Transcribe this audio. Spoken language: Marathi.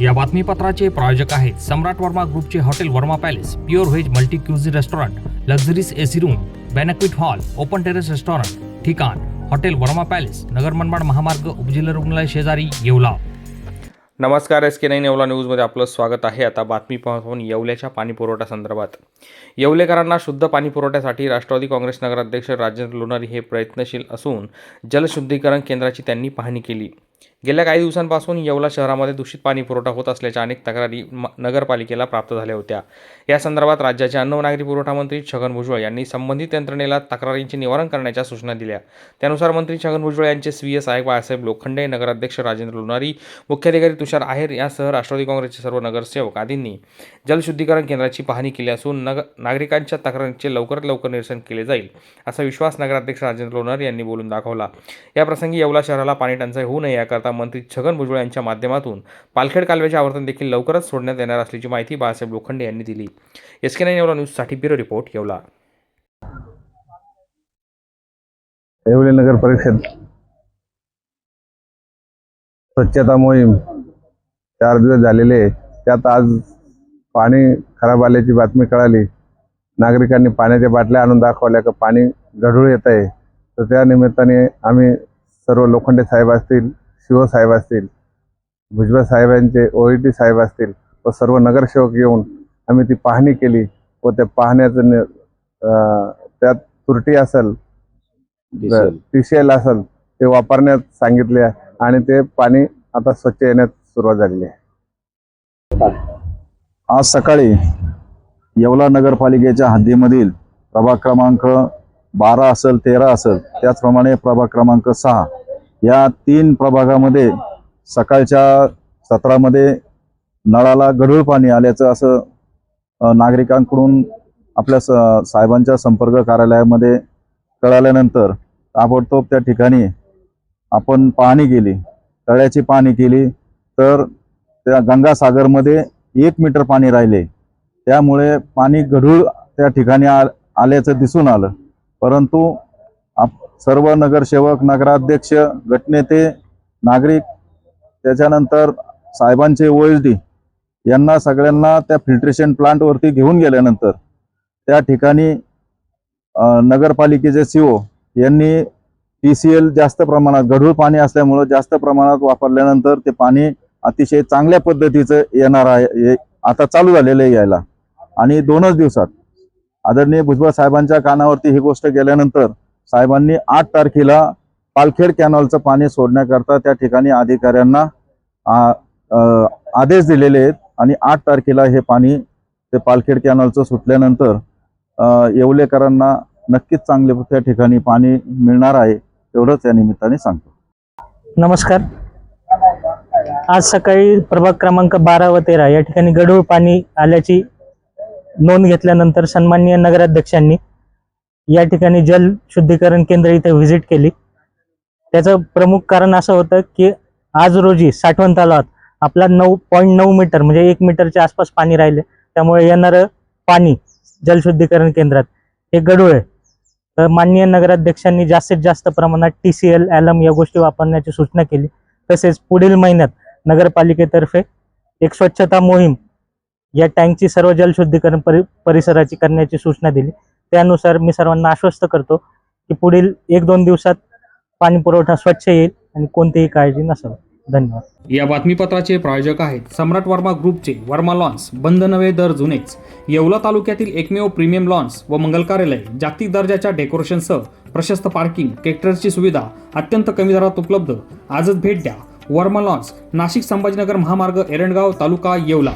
या बातमीपत्राचे प्रायोजक आहेत सम्राट वर्मा ग्रुपचे hotel Verma palace pure veg multi cuisine restaurant luxuries AC room banquet hall open terrace restaurant ठिकाण हॉटेल वर्मा पॅलेस नगर मनमाड महामार्ग उपजिल्हा रुग्णालय शेजारी येवला. नमस्कार एस के नाईन येवला न्यूजमध्ये आपलं स्वागत आहे. आता बातमी पाहून येवल्याच्या पाणीपुरवठा संदर्भात. येवलेकरांना शुद्ध पाणी पुरवठ्यासाठी राष्ट्रवादी काँग्रेस नगराध्यक्ष राजेंद्र लोणारी हे प्रयत्नशील असून जलशुद्धीकरण केंद्राची त्यांनी पाहणी केली. गेल्या काही दिवसांपासून येवला शहरामध्ये दूषित पाणी पुरवठा होत असल्याच्या अनेक तक्रारी म- नगरपालिकेला प्राप्त झाल्या होत्या. या संदर्भात राज्याचे अन्न व नागरी पुरवठा मंत्री छगन भुजबळ यांनी संबंधित यंत्रणेला तक्रारींचे निवारण करण्याच्या सूचना दिल्या. त्यानुसार मंत्री छगन भुजबळ यांचे स्वीय सहाय्यक बाळासाहेब लोखंडे नगराध्यक्ष राजेंद्र लोणारी मुख्याधिकारी तुषार आहेर यासह राष्ट्रवादी काँग्रेसचे सर्व नगरसेवक आदींनी जलशुद्धीकरण केंद्राची पाहणी केली असून नग नागरिकांच्या तक्रारींचे लवकरात लवकर निरसन केले जाईल असा विश्वास नगराध्यक्ष राजेंद्र लोणारी यांनी बोलून दाखवला. याप्रसंगी येवला शहराला पाणी टंचाई होऊ नये याकरता मंत्री छगन भुजबळ यांच्या माध्यमातून पालखेड कालव्याचे आवर्तन देखील लवकरच सोडण्यात येणार असल्याची माहिती बाळासाहेब लोखंडे यांनी दिली. एस के नाईन येवला न्यूजसाठी ब्युरो रिपोर्ट येवला. येवले नगर परिषद स्वच्छता मोहीम चार दिवस झालेले आहे. त्यात आज पाणी खराब आल्याची बातमी कळाली. नागरिकांनी पाण्याच्या बाटल्या आणून दाखवल्या का पाणी गढूळ येत आहे. तर त्या निमित्ताने आम्ही सर्व लोखंडे साहेब असतील शिव साहेब असतील भुजबळ साहेबांचे ओईटी साहेब असतील व सर्व नगरसेवक येऊन आम्ही ती पाहणी केली व त्या पाहण्याचं त्यात त्रुटी असेल टीसीएल असेल ते वापरण्यात सांगितले आहे आणि ते पाणी आता स्वच्छ येण्यास सुरुवात झालेली आहे. आज सकाळी येवला नगरपालिकेच्या हद्दीमधील प्रभाग क्रमांक बारा असेल तेरा असेल त्याचप्रमाणे प्रभाग क्रमांक सहा या तीन प्रभागामध्ये सकाळच्या सत्रामध्ये नळाला गढूळ पाणी आल्याचं असं नागरिकांकडून आपल्या स साहेबांच्या संपर्क कार्यालयामध्ये कळाल्यानंतर ताबडतोब त्या ठिकाणी आपण पाहणी केली तळ्याची पाहणी केली तर त्या गंगासागरमध्ये एक मीटर पाणी राहिले. त्यामुळे पाणी गढूळ त्या ठिकाणी आ आल्याचं दिसून आलं. परंतु आप सर्व नगरसेवक नगराध्यक्ष गटनेते नागरिक त्याच्यानंतर साहेबांचे ओ एस डी यांना सगळ्यांना त्या फिल्ट्रेशन प्लांटवरती घेऊन गेल्यानंतर त्या ठिकाणी नगरपालिकेचे नगरपालिकेचे सीओ यांनी टी सी एल जास्त प्रमाणात गढूळ पाणी असल्यामुळं जास्त प्रमाणात वापरल्यानंतर ते पाणी अतिशय चांगल्या पद्धतीचं येणार आहे आता चालू झालेलं आहे यायला. आणि दोनच दिवसात आदरणीय भुजबळ साहेबांच्या कानावरती ही गोष्ट गेल्यानंतर साहेबांनी आठ तारखेला पालखेड कॅनॉलचं पाणी सोडण्याकरता त्या ठिकाणी अधिकाऱ्यांना आदेश दिलेले आहेत आणि आठ तारखेला हे पाणी ते पालखेड कॅनॉलचं सुटल्यानंतर येवलेकरांना नक्कीच चांगले त्या ठिकाणी पाणी मिळणार आहे एवढंच या निमित्ताने सांगतो. नमस्कार. आज सकाळी प्रभाग क्रमांक बारा व तेरा या ठिकाणी गढूळ पाणी आल्याची नोंद घेतल्यानंतर सन्माननीय नगराध्यक्षांनी या ठिकाणी जल शुद्धीकरण केंद्र इथे व्हिजिट केली. त्याचं प्रमुख कारण असं होतं की आज रोजी साठवण तलावात आपला नऊ पॉईंट नऊ मीटर म्हणजे एक मीटरच्या आसपास पाणी राहिले. त्यामुळे येणारं पाणी जलशुद्धीकरण केंद्रात हे गडूळ आहे. तर माननीय नगराध्यक्षांनी जास्तीत जास्त प्रमाणात टी सी एल ॲलम या गोष्टी वापरण्याची सूचना केली. तसेच पुढील महिन्यात नगरपालिकेतर्फे एक स्वच्छता मोहीम या टँकची सर्व जलशुद्धीकरण परि परिसराची करण्याची सूचना दिली. त्यानुसार मी सर्वांना आश्वस्त करतो की पुढील एक दोन दिवसात पाणी पुरवठा स्वच्छ येईल आणि कोणतीही काळजी नसेल धन्यवाद. या बातमीपत्राचे प्रायोजक आहेत सम्राट वर्मा ग्रुपचे वर्मा लॉन्स बंद नवे दर जुनेच. येवला तालुक्यातील एकमेव प्रीमियम लॉन्स व मंगल कार्यालय जागतिक दर्जाच्या डेकोरेशनसह प्रशस्त पार्किंग ट्रॅक्टरची सुविधा अत्यंत कमी दरात उपलब्ध. आजच भेट द्या. वर्मा लॉन्स नाशिक संभाजीनगर महामार्ग एरंडगाव तालुका येवला.